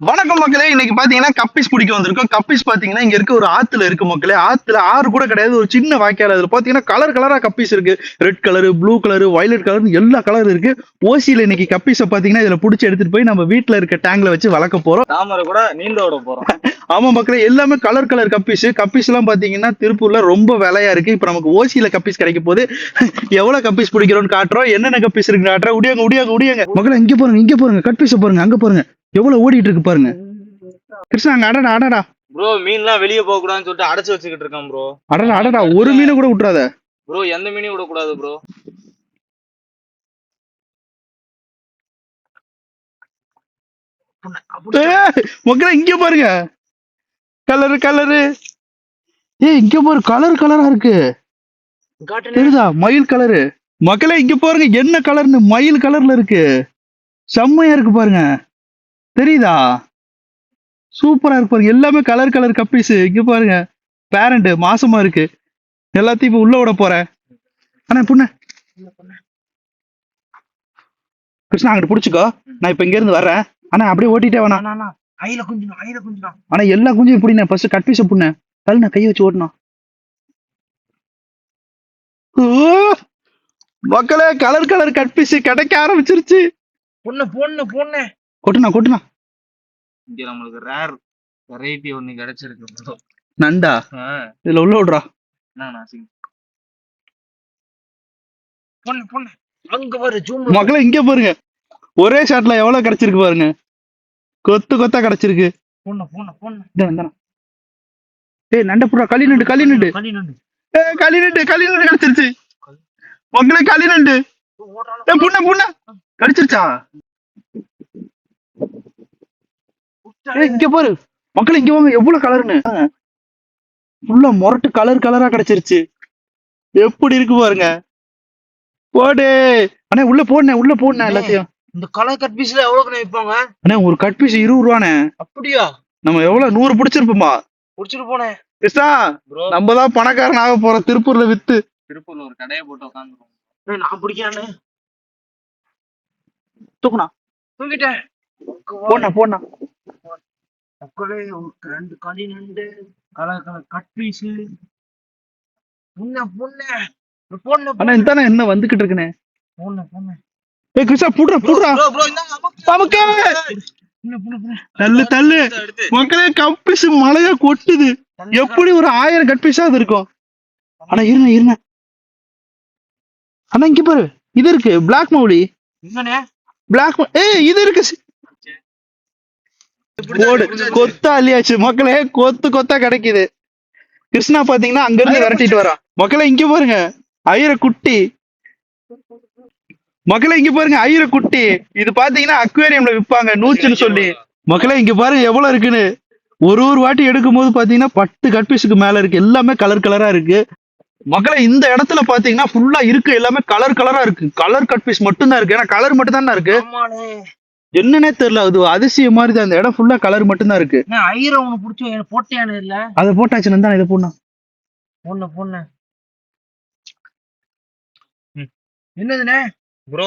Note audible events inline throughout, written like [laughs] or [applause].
வணக்கம் மக்களே. இன்னைக்கு பாத்தீங்கன்னா கப்பிஸ் பிடிக்க வந்திருக்கோம். கப்பிஸ் பாத்தீங்கன்னா இங்க இருக்க ஒரு ஆத்துல இருக்கு மக்களே. ஆத்துல ஆறு கூட கிடையாது. ஒரு சின்ன வாய்க்கால். அதுல பாத்தீங்கன்னா கலர் கலரா கப்பிஸ் இருக்கு. Red colour blue colour violet colour எல்லா கலர் இருக்கு. ஓசியில இன்னைக்கு கப்பிஸ பாத்தீங்கன்னா இதுல புடிச்சு எடுத்துட்டு போய் நம்ம வீட்ல இருக்க டேங்க்ல வச்சு வளர்க்க போறோம். தாமரை கூட நீந்த விட போறோம். [laughs] ஆமா மக்களே எல்லாமே கலர் கலர் கப்பிஸ். கப்பிஸ் எல்லாம் பாத்தீங்கன்னா திருப்பூர்ல ரொம்ப விலையா இருக்கு. இப்ப நமக்கு ஓசியில கப்பிஸ் கிடைக்க போது [laughs] எவ்வளவு கப்பிஸ் பிடிக்கிறோம்னு காட்டுறோம். என்னென்ன கப்பிஸ் இருக்கு காட்டுறோம். உடியாங்க உடியாங்க உடியாங்க. மக்களே இங்க பாருங்க இங்க பாருங்க. கட்பீஸ பாருங்க அங்க பாருங்க. எவ்வளவு ஓடிட்டு இருக்கு பாருங்க. கிருஷ்ணா அங்க அடடா அடடா. ப்ரோ மீன்லாம் வெளிய போக கூடாதுன்னு சொல்லிட்டு அடைச்சு வச்சுக்கிட்டு இருக்கான் ப்ரோ அடடா அடடா. ஒரு மீனை கூட விட்டுறாத ப்ரோ எந்த மீனையும் விட கூடாது ப்ரோ ஏய், மக்களே இங்க பாருங்க. கலரு கலரு ஏய் இங்க பாரு கலர் கலரா இருக்கு. தெரியுதா? மயில் கலரு மக்களே இங்க பாருங்க என்ன கலர்னு மயில் கலர்ல இருக்கு. செம்மையா இருக்கு பாருங்க. தெரியுதா? சூப்பரா இருக்கு பாருங்க. எல்லாமே கலர் கலர் கப்பீஸ் இங்க பாருங்க. பேரண்ட் மாசமா இருக்கு. எல்லாத்தையும் இப்ப உள்ள விட போறேன். அண்ணா புண்ண. கிருஷ்ணா அங்கிட்டு புடிச்சுக்கோ. நான் இப்ப இங்க இருந்து வர்றேன். அண்ணா அப்படியே ஓட்டிட்டே வேணாம் ஐல குஞ்சிடும் ஐல குஞ்சிடும் ஆனா எல்லா குஞ்சும் இப்படி நான் ஃபர்ஸ்ட் கட்பீஸ புண்ண. தள்ளு நான் கையை வச்சு ஓட்டணும்! மக்களே கலர் கலர் கட்பீஸ் கிடைக்க ஆரம்பிச்சிருச்சு. பொண்ணு பொண்ணு பொண்ணு. கொட்டுனா கொட்டுனா இங்க நம்மளுக்கு ரேர் வெரைட்டி ஒண்ணு கிடைச்சிருக்கு. நண்டா? இதுல உள்ள விடுறா. என்ன பொண்ணு பொண்ணு அங்க பாரு ஜூம் மக்களே இங்க பாருங்க. ஒரே ஷாட்ல எவ்வளவு கிடைச்சிருக்கு பாருங்க. கொத்து கொத்தா கிடைச்சிருக்கு. பொண்ணு பொண்ணு பொண்ணு. இந்தா, இந்தாண்ணா. ஏய் நண்ட புறா களி நண்டு களி நண்டு. ஏய் களி நண்டு. களி நண்டு கிடைச்சிருச்சு. மக்களே களி நண்டு. ஏய் புண்ண புண்ண. கடிச்சிருச்சா? இங்க பாரு. மக்கள் இங்க வாங்க எவ்வளவு கலர்னு உள்ள மொரட்டு கலர் கலரா கிடைச்சிருச்சு. எப்படி இருக்கு பாருங்க. போடு. அண்ணே உள்ள போடனே உள்ள போடனே எல்லாத்தையும். இந்த கலர் கட் பீஸ்ல எவ்வளவுக்கு விற்பாங்க அண்ணே ஒரு கட் பீஸ் இருபது ரூபாண்ணே. அப்படியா? நம்ம எவ்வளவு? நூறு பிடிச்சிருப்போமா? புடிச்சிட்டு போனேன். கிருஷ்ணா ப்ரோ நம்ம தான் பணக்காரன் ஆக போறோம் திருப்பூர்ல வித்து. திருப்பூர்ல ஒரு கடையை போட்டு உட்காந்துருவோம் நான் பிடிக்கானு தூக்குனா தூக்கிட்டேன். போடா போடா மக்களே ரெண்டு களி நண்டு கலர் கலர் கட் பீஸ். புண்ண புண்ண. பொண்ணு அண்ணா இந்தானே என்ன வந்துகிட்டு இருக்குனே பொண்ணு பொண்ணு. ஏய் கிருஷ்ணா புடுறா புடுறா. ப்ரோ ப்ரோ இந்தாங்க நமக்கு புண்ணு புண்ணு புண்ணு. தள்ளு தள்ளு. மக்களே கப்பிஸ் மழையா கொட்டுது. எப்படி ஒரு ஆயிரம் கட் பீஸா அது இருக்கும்? அண்ணா இருங்க இருங்க அண்ணா இங்க பாரு. இது இருக்கு பிளாக் மௌலி பிளாக் ஏய் இது இருக்கு போடு. கொத்தா அள்ளியாச்சு. மக்களே கொத்து கொத்தா கிடைக்குது. கிருஷ்ணா பாத்தீங்கன்னா அங்க இருந்து விரட்டிட்டு வரான். மக்களே இங்க பாருங்க. ஐயர குட்டி. மக்களே இங்க பாருங்க. ஐயர குட்டி. இது பாத்தீங்கன்னா அக்வேரியம்ல விப்பாங்க நூச்சுன்னு சொல்லி. மக்களே இங்க பாருங்க எவ்வளவு இருக்குன்னு. ஒரு ஒரு வாட்டி எடுக்கும் போது பாத்தீங்கன்னா பத்து கட்பீஸுக்கு மேல இருக்கு. எல்லாமே கலர் கலரா இருக்கு. மக்களே இந்த இடத்துல பாத்தீங்கன்னா ஃபுல்லா இருக்கு. எல்லாமே கலர் கலரா இருக்கு. கலர் கட்பீஸ் மட்டும் தான் இருக்கு. ஏன்னா கலர் மட்டும் தான் இருக்கு என்னன்னே தெரியல. அது அதிசயம் மாதிரி தான். அந்த இடம் ஃபுல்லா கலர் மட்டும் தான் இருக்கு. நான் ஐயரை உனக்கு பிடிச்சி போட்டியானு இல்ல அதை போட்டாச்சு தான் இதை போடணும். பொண்ணு பொண்ணு என்னதுண்ணே? ப்ரோ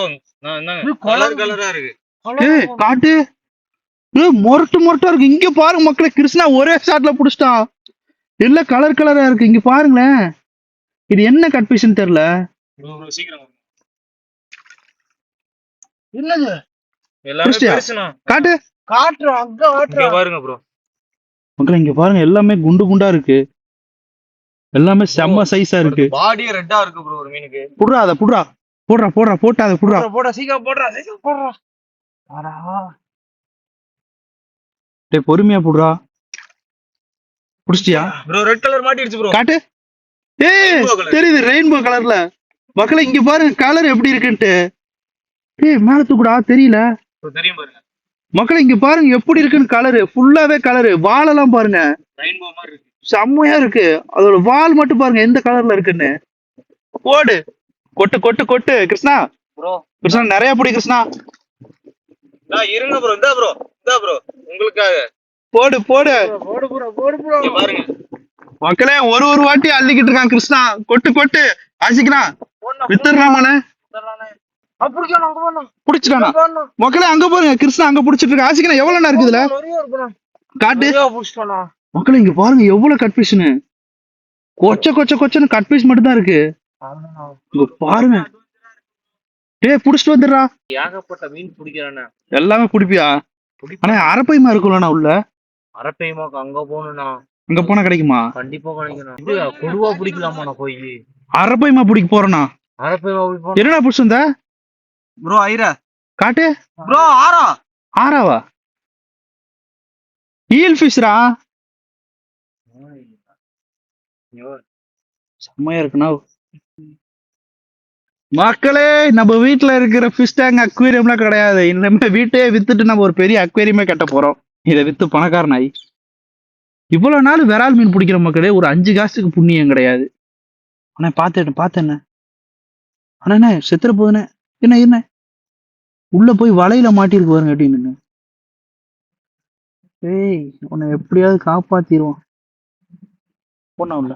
கலர் கலரா இருக்கு. ஏய் காட்டு. ஏய் மொரட்டு மொரட்டா இருக்கு. இங்க பாருங்க மக்களே கிருஷ்ணா ஒரே ஷாட்ல புடிச்சிட்டான். இல்ல கலர் கலரா இருக்கு. இங்க பாருங்களேன். இது என்ன கட்பீஸ்னு தெரியல. சீக்கிரம் என்னது? எல்லாமே புடிச்சிட்டியா? பெருசுண்ணா காட்டு. காட்டுறோம் அங்க காட்டுறோம். பாருங்க ப்ரோ மக்களே இங்க பாருங்க எல்லாமே குண்டு குண்டா இருக்கு. எல்லாமே செம்ம சைஸா இருக்கு. பாடியே ரெட்டா இருக்கு ப்ரோ ஒரு மீனுக்கு. புடுறா அதை புடுறா. போடுறா போடுறா போட்டா அதை புடுறா. போடுறா போடுறா சீக்கிரம் போடுறா சீக்கிரம் போடுறா. ஆடா டேய் பொறுமையா புடுறா. புடிச்சிட்டியா? ப்ரோ ரெட் கலர் மாட்டிடுச்சு ப்ரோ காட்டு. ஏய். தெரியுது ரெயின்போ கலர்ல மக்களே இங்க பாருங்க கலர் எப்படி இருக்குன்ட்டு. ஏய் மேல தூக்குடா தெரியல. தெரியும் பாருங்க. மக்களே இங்க பாருங்க எப்படி இருக்குன்னு கலரு ஃபுல்லாவே கலரு வாலெல்லாம் பாருங்க. ரெயின்போ மாதிரி இருக்கு. செம்மையா இருக்கு. அதோட வால் மட்டும் பாருங்க எந்த கலர்ல இருக்குன்னு. போடு. கொட்டு கொட்டு கொட்டு. கிருஷ்ணா. ப்ரோ கிருஷ்ணா நிறைய பிடி கிருஷ்ணா. இருங்க ப்ரோ இந்தா ப்ரோ இந்தா ப்ரோ உங்களுக்காக. போடு போடு. போடு ப்ரோ போடு ப்ரோ பாருங்க. மக்களே ஒரு ஒரு வாட்டி அள்ளிக்கிட்டு இருக்கான் கிருஷ்ணா. கொட்டு கொட்டு. ஆசிக்கிறான் போகணும் புடிச்சிட்டானா? மக்களே அங்க பாருங்க கிருஷ்ணா அங்க புடிச்சிட்டு இருக்கு. எவ்வளவு நேரம் இருக்குதுல? காட்டு. மக்களே இங்க பாருங்க எவ்வளவு கட் பீஸ்னு கொச்ச கொச்ச கொச்சன்னு கட் பீஸ் மட்டும் தான் இருக்கு இங்க பாருங்க. டேய் புடிச்சிட்டு வந்துடுறா. ஏகப்பட்ட மீன் பிடிக்கிறேண்ணா. எல்லாமே குடிப்பியா ஆனா அரப்பைமா இருக்கும்லண்ணா உள்ள. அரப்பைமாக்கு அங்க போகணும்ண்ணா அங்க போனா கிடைக்குமா? கண்டிப்பா கிடைக்கணும் இது கொடுவா பிடிக்கலாமாண்ணா போய்? அரப்பைமா பிடிக்க போறேனா அரப்பைமா என்னடா புடிச்சு வந்த? ப்ரோ ஐரா காட்டு. ப்ரோ ஆரா ஆறாவா? ஈல் ஃபிஷ்ரா செம்மையா இருக்குண்ணா. மக்களே நம்ம வீட்ல இருக்கிற ஃபிஷ் டேங்க் அக்வேரியம்லாம் கிடையாது. இனிமே வீட்டையே வித்துட்டு நம்ம ஒரு பெரிய அக்வேரியமே கட்ட போறோம். இதை வித்து பணக்காரனாய். இவ்வளவு நாள் விரால் மீன் பிடிக்கிற மக்களே ஒரு அஞ்சு காசுக்கு புண்ணியம் கிடையாது. ஆனா பார்த்தேன் பார்த்தேண்ணே என்ன? செத்துற போதுண்ணே என்ன என்ன? உள்ள போய் வலையில மாட்டிருக்கு பாருங்க அப்படின்னு ஏய் உன்னை எப்படியாவது காப்பாத்திடுவான் பொண்ணா உள்ள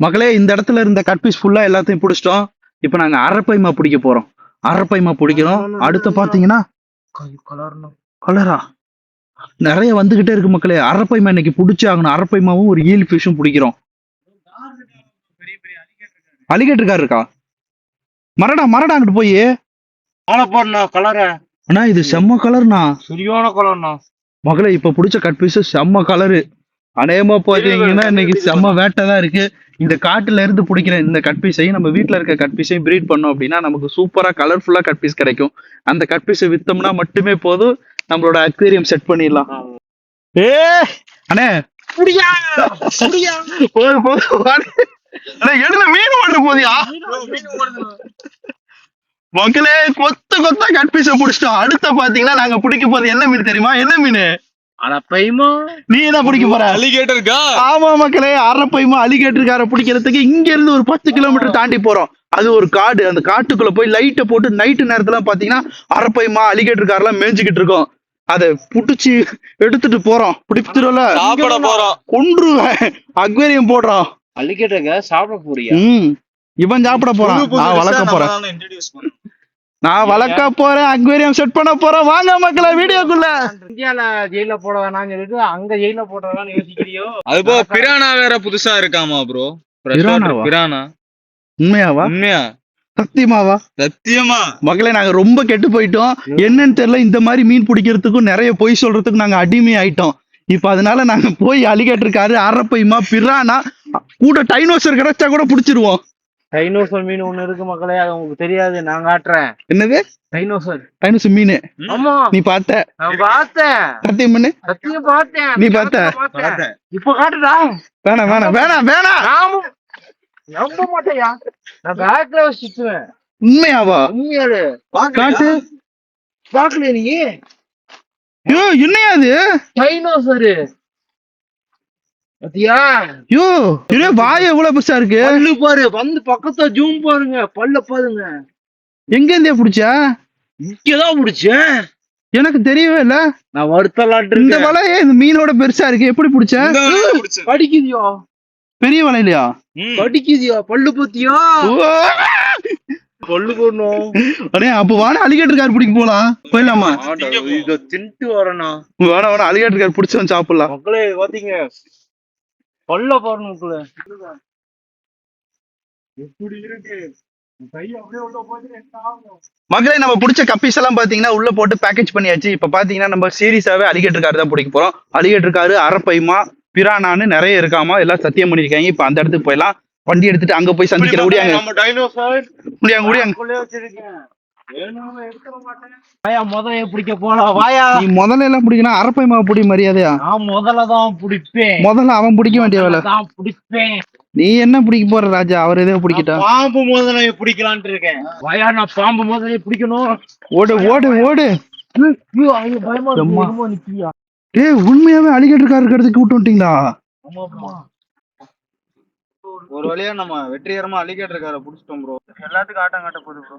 மகளே இந்த இடத்துல இருந்த கட்பீஸ் ஃபுல்லா எல்லாத்தையும் பிடிச்சிட்டோம். இப்போ நாங்க அரப்பைமா பிடிக்க போறோம். அரப்பைமா பிடிக்கிறோம். அடுத்து பாத்தீங்கன்னா கலரா? நிறைய வந்துகிட்டே இருக்கு மக்களே. அரப்பைமா இன்னைக்கு பிடிச்சி ஆகணும். அரப்பைமாவும் ஒரு ஈல் ஃபிஷும் பிடிக்கிறோம். அலிகேட்டர் கார் இருக்கா மரடா மரடா அங்கிட்டு போய். ஆளை பாருண்ணா கலர அண்ணா இது செம்ம கலர்னா சரியான கலர்ண்ணா மகளே இப்ப பிடிச்ச கட் பீஸ் செம்ம கலரு அநேகமா பாத்தீங்கன்னா இன்னைக்கு செம்ம வேட்டை தான் இருக்கு. இந்த காட்டுல இருந்து பிடிக்கிற இந்த கட் பீஸையும் நம்ம வீட்ல இருக்க கட் பீஸையும் பிரீட் பண்ணோம் அப்படின்னா நமக்கு சூப்பரா கலர்ஃபுல்லா கட் பீஸ் கிடைக்கும். அந்த கட் பீஸை வித்தோம்னா மட்டுமே போதும். நம்மளோட அக்வேரியம் செட் பண்ணிடலாம். ஏ அண்ணே. புடியா! புடியா! எடுல மீன் ஓடுற போதியா மக்களே கொத்து கொத்தா கட் பீஸை பிடிச்சிட்டோம். அடுத்த பாத்தீங்கன்னா நாங்க பிடிக்க போறது என்ன மீன் தெரியுமா? என்ன மீன்? அட பைமா நீ என்ன பிடிக்க போற? அலிகேட்டருக்கா ஆமா மக்களே அரப்பைமா அலிகேட்டர்கார பிடிக்கிறதுக்கு இங்க இருந்து ஒரு பத்து கிலோமீட்டர் தாண்டி போறோம். அது ஒரு காடு. அந்த காட்டுக்குள்ள போய் லைட்டை போட்டு நைட்டு நேரத்துல பாத்தீங்கன்னா அரப்பைமா அலிகேட்டர்காரெல்லாம் மேய்ஞ்சுக்கிட்டு இருக்கோம். அதை புடிச்சு எடுத்துட்டு போறோம். போறோம். கொன்றுவேன். அக்வேரியம் போடுறோம். அலிகேட்டருங்க சாப்பிட போறியா? ம் இவன் சாப்பிட போறான். நான் வளர்க்க போறேன். நான் வளர்க்க போறேன் அக்வேரியம் செட் பண்ண போறேன். வாங்க மக்களே வீடியோக்குள்ள. இந்தியால ஜெயில போட வேணாம்னு சொல்லிட்டு அங்க ஜெயில போடுறதான்னு யோசிக்கிறியோ? அது போக பிரானா வேற புதுசா இருக்காமா ப்ரோ? பிரானா. உண்மையாவா? உண்மையா? சத்தியமாவா? சத்தியமா? மக்களே நாங்க ரொம்ப கெட்டு போயிட்டோம். என்னன்னு தெரியல இந்த மாதிரி மீன் பிடிக்கிறதுக்கும் நிறைய பொய் சொல்றதுக்கும் நாங்க அடிமை ஆயிட்டோம் இப்ப அதனால நாங்க போய் அலிகேட்டருக்காரு அரப்பைமா பிரானா கூட டைனோசர் கிடைச்சா கூட பிடிச்சிருவோம். டைனோசர் மீன் ஒண்ணு இருக்கு மக்களே அது உங்களுக்கு தெரியாது நான் காட்டுறேன். என்னது? டைனோசர். டைனோசர் மீன். ஆமா. நீ பார்த்த? நான் பார்த்தேன். சத்தியம் பண்ணு. சத்தியம் பார்த்தேன். நீ பார்த்த? இப்ப காட்டுடா. வேணாம் வேணாம் வேணாம் வேணாம். நாமும் நம்ப மாட்டேயா? நான் பேக்ல வச்சு சுத்துவேன் உண்மையாவா? உண்மையாரு காட்டு. நீ? ஐயோ என்னையா அது? டைனோசரு பாத்தியா? ஐயோ ஐயோ வாய் எவ்வளவு பெருசா இருக்கு? பல்லு பாரு வந்து பக்கத்துல ஜூம் பாருங்க பல்ல பாருங்க. எங்க இருந்தே பிடிச்சா? இங்கதான் முடிச்சேன் எனக்கு தெரியவே இல்ல. நான் வருத்தலாட்டு இந்த வலையே இந்த மீனோட பெருசா இருக்கு. எப்படி பிடிச்ச? பிடிச்சேன். கடிக்குதியோ பெரிய வலை இல்லையா ம். கடிக்குதியோ பல்லு பத்தியா? அடே அப்ப வாடா அலிகேட்டர் கார் பிடிக்க போலாம். போயிடலாமா? இத தின்ட்டு வரணும் வேணா வேணா அலிகேட்டர் கார் பிடிச்சு வந்து சாப்பிடலாம் மக்களே பாத்தீங்க எப்படி இருக்கு? நம்ம பிடிச்ச கப்பீஸ் எல்லாம் பாத்தீங்கன்னா உள்ள போட்டு பேக்கேஜ் பண்ணியாச்சு. இப்ப பாத்தீங்கன்னா நம்ம சீரியஸாவே அலிகேட்டர் கார் தான் பிடிக்க போறோம். அலிகேட்டர் காரு அரப்பைமா பிரானான்னு நிறைய இருக்காமா எல்லாம் சத்தியம் பண்ணிருக்காங்க இப்ப அந்த இடத்துக்கு போயிடலாம். வண்டி எடுத்துட்டு அங்க போய் சந்திக்கிற முடியாங்க வாயா முதல்ல பிடிக்க போலாம். வாயா. நீ முதல்ல எல்லாம் பிடிக்கணும் அரப்பைமா பிடி மரியாதையா? நான் முதல்ல தான் பிடிப்பேன். முதல்ல அவன் பிடிக்க வேண்டிய வேலை. பிடிப்பேன். நீ என்ன பிடிக்க போற ராஜா? அவர் எதோ பிடிக்கிட்டா? நான் பாம்பு பிடிக்கலான்ட்டு இருக்கேன். வாயா நான் பாம்பு முதல்ல பிடிக்கணும். ஓடு ஓடு ஓடு. பயமா நிக்கிறியா? ஏய் உண்மையாவே அலிகேட்டர் கார் இருக்கிறதுக்கு விட்டு வந்துட்டீங்களா? ஆமாப்பா. ஒரு வழியா நம்ம வெற்றிகரமா அலிகேட்டர் காரை புடிச்சிட்டோம் ப்ரோ எல்லாத்துக்கும் ஆட்டம் காட்ட போகுது ப்ரோ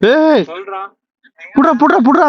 ஏய்! சொல்றான் புட்றா புட்றா புட்றா.